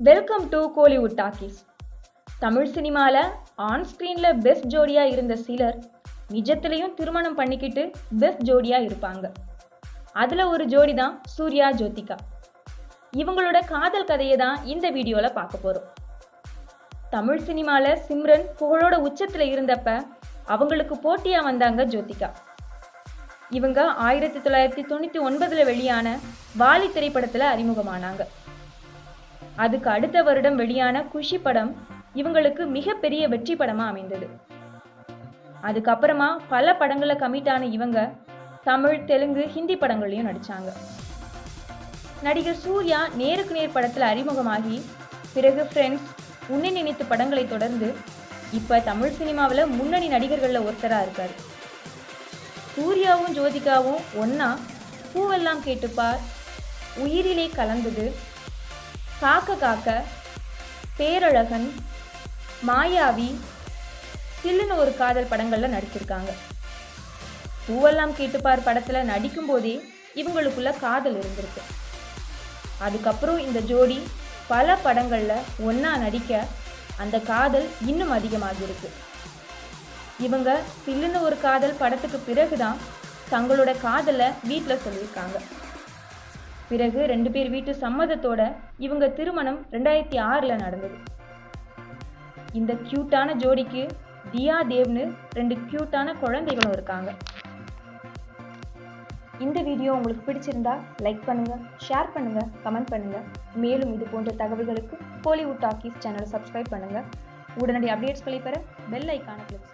Welcome to Kollywood talkies Tamil சினிமாவில் on ஸ்க்ரீனில் best ஜோடியாக இருந்த சிலர் நிஜத்திலையும் திருமணம் பண்ணிக்கிட்டு பெஸ்ட் ஜோடியாக இருப்பாங்க. அதில் ஒரு ஜோடி தான் சூர்யா ஜோதிகா. இவங்களோட காதல் கதையை தான் இந்த வீடியோவில் பார்க்க போகிறோம் தமிழ் சினிமாவில் சிம்ரன் புகழோட உச்சத்தில் இருந்தப்ப அவங்களுக்கு போட்டியாக வந்தாங்க ஜோதிகா. இவங்க ஆயிரத்தி தொள்ளாயிரத்தி தொண்ணூற்றி ஒன்பதில் வெளியான வாலி திரைப்படத்தில் அறிமுகமானாங்க. அதுக்கு அடுத்த வருடம் வெளியான குஷி படம் இவங்களுக்கு மிகப்பெரிய வெற்றி படமாக அமைந்தது. அதுக்கப்புறமா பல படங்களில் கமிட் ஆன இவங்க தமிழ் தெலுங்கு ஹிந்தி படங்கள்லையும் நடித்தாங்க நடிகர் சூர்யா நேருக்கு நேர் படத்தில் அறிமுகமாகி பிறகு ஃப்ரெண்ட்ஸ் உன்னை நினைத்து படங்களை தொடர்ந்து இப்போ தமிழ் சினிமாவில் முன்னணி நடிகர்களில் ஒருத்தராக இருக்கார். சூர்யாவும் ஜோதிகாவும் ஒன்றா பூவெல்லாம் கேட்டுப்பார் உயிரிலே கலந்தது காக்க காக்க பேரழகன் மாயாவி சில்லுன்னு ஒரு காதல் படங்களில் நடிச்சிருக்காங்க. பூவெல்லாம் கேட்டுப்பார் படத்தில் நடிக்கும்போதே இவங்களுக்குள்ள காதல் இருந்திருக்கு. அதுக்கப்புறம் இந்த ஜோடி பல படங்களில் ஒன்றா நடிக்க அந்த காதல் இன்னும் அதிகமாகிருக்கு இவங்க சில்லுன்னு ஒரு காதல் படத்துக்கு பிறகுதான் தங்களோட காதலை வீட்டில் சொல்லியிருக்காங்க. பிறகு ரெண்டு பேர் வீட்டு சம்மதத்தோட இவங்க திருமணம் ரெண்டாயிரத்தி ஆறில் நடந்தது. இந்த க்யூட்டான ஜோடிக்கு தியா தேவ்னு ரெண்டு க்யூட்டான குழந்தைகளும் இருக்காங்க. இந்த வீடியோ உங்களுக்கு பிடிச்சிருந்தா லைக் பண்ணுங்க ஷேர் பண்ணுங்க கமெண்ட் பண்ணுங்க. மேலும் இது போன்ற தகவல்களுக்கு கோலிவுட் டாக்கீஸ் சேனலை சப்ஸ்கிரைப் பண்ணுங்க. உடனடி அப்டேட்ஸ்களை பெற பெல் ஐக்கான கிளிக்